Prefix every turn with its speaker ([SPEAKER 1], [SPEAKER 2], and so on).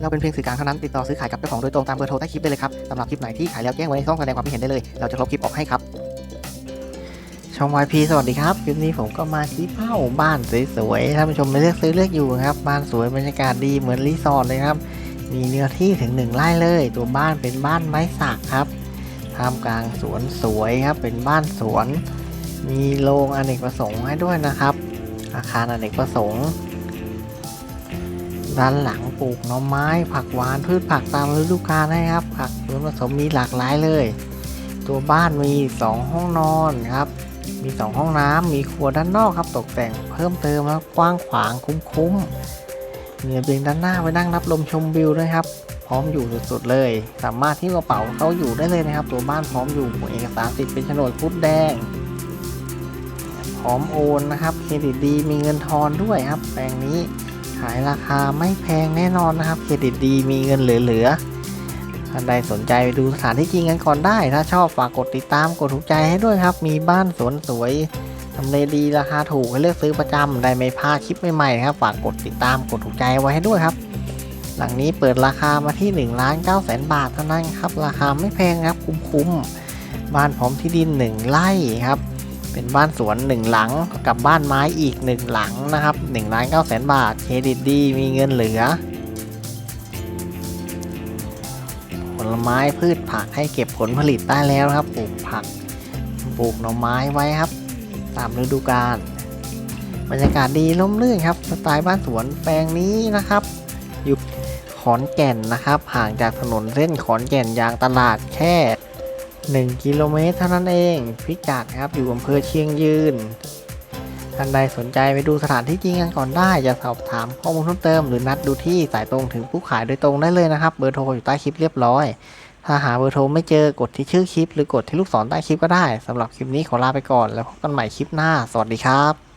[SPEAKER 1] เราเป็นเพียงสื่อกลางเท่านั้นติดต่อซื้อขายกับเจ้าของโดยตรงตามเบอร์โทรใต้คลิปได้เลยครับสำหรับคลิปไหนที่ขายแล้วแจ้งไว้ในช่องแสดงความคิดเห็นได้เลย เราจะลบคลิปออกให้ครับช่อง YP สวัสดีครับ คลิปนี้ผมก็มาชี้เป้าบ้านสวยๆท่านผู้ชมไม่เลือกซื้อเลือกอยู่ครับ บ้านสวยบรรยากาศดีเหมือนรีสอร์ทเลยครับ มีเนื้อที่ถึงหนึ่งไร่เลย ตัวบ้านเป็นบ้านไม้สักครับท่ามกลางสวนสวยครับ เป็นบ้านสวน มีโรงอเนกประสงค์ให้ด้วยนะครับ อาคารอเนกประสงค์ ด้านหลังปลูกหน่อไม้ ผักหวานพืชผักตามฤดูกาลนะครับ ผักสวนผสมมีหลากหลายเลย ตัวบ้านมี 2 ห้องนอนครับ มี 2 ห้องน้ำมีครัวด้านนอกครับ ตกแต่งเพิ่มเติมแล้วกว้างขวางคุ้มๆมีระเบียงด้านหน้าไว้นั่งรับลมชมวิวด้วยครับ พร้อมอยู่สุดๆเลย สามารถที่กระเป๋าเขาอยู่ได้เลยนะครับ ตัวบ้านพร้อมอยู่เอกสารสิทธิ์เป็นโฉนดพุดแดงพร้อมโอนนะครับเครดิตดีมีเงินทอนด้วยครับแปลงนี้ายราคาไม่แพงแน่นอนนะครับ เครดิตดีมีเงินเหลือๆท่านใดสนใจไปดูสถานที่จริงกันก่อนได้ ถ้าชอบฝากกดติดตามกดถูกใจให้ด้วยครับ มีบ้านสวนสวยทำเลดีราคาถูกให้เลือกซื้อประจำได้ไม่พลาดคลิปใหม่ๆนะครับฝากกดติดตามกดถูกใจไว้ให้ด้วยครับ หลังนี้เปิดราคามาที่1ล้าน9แสนบาทเท่านั้นครับ ราคาไม่แพงครับคุ้มๆบ้านพร้อมที่ดิน 1ไร่ครับ เป็นบ้านสวนหนึ่งหลังกับบ้านไม้อีกหนึ่งหลังนะครับ1ล้าน9แสนบาทเครดิตดีมีเงินเหลือ ผลไม้พืชผักให้เก็บผลผลิตได้แล้วครับปลูกผักปลูกหน่อไม้ไว้ครับ ตามฤดูกาลบรรยากาศดีร่มรื่นครับสไตล์บ้านสวนแปลงนี้นะครับอยู่ขอนแก่นนะครับ ห่างจากถนนเส้นขอนแก่นยางตลาดแค่ 1 กิโลเมตรเท่านั้นเอง พิกัดครับอยู่อำเภอเชียงยืน ท่านใดสนใจไปดูสถานที่จริงกันก่อนได้ จะสอบถามข้อมูลเพิ่มเติม หรือนัดดูที่สายตรงถึงผู้ขายโดยตรงได้เลยนะครับ เบอร์โทรอยู่ใต้คลิปเรียบร้อย ถ้าหาเบอร์โทรไม่เจอกดที่ชื่อคลิป หรือ กดที่ลูกศรใต้คลิปก็ได้สำหรับคลิปนี้ขอลาไปก่อน แล้วพบกันใหม่คลิปหน้า สวัสดีครับ